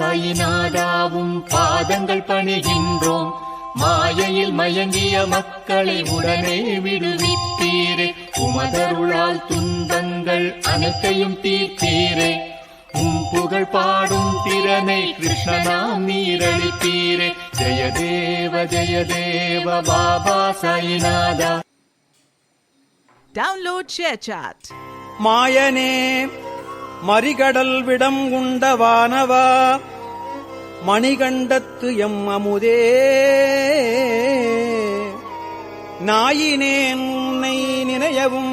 சாயிநாதாவும் பாதங்கள் பணிகின்றோம். மாயையில் மயங்கிய மக்களை உடனே விடுவித்தீரே உமதருளால் துன்பங்கள் அனைத்தையும் தீர்த்தீரே உம் புகழ் பாடும் திறனை கிருஷ்ணனாம் நீரளித்தீரே ஜெயதேவ ஜெயதேவ பாபா சாயிநாதா. Download ShareChat. மாயனே மறிகடல் விடம் உண்டவானவா மணிகண்டத்து எம் அமுதே. நாயினேன் உன்னை நினையவும்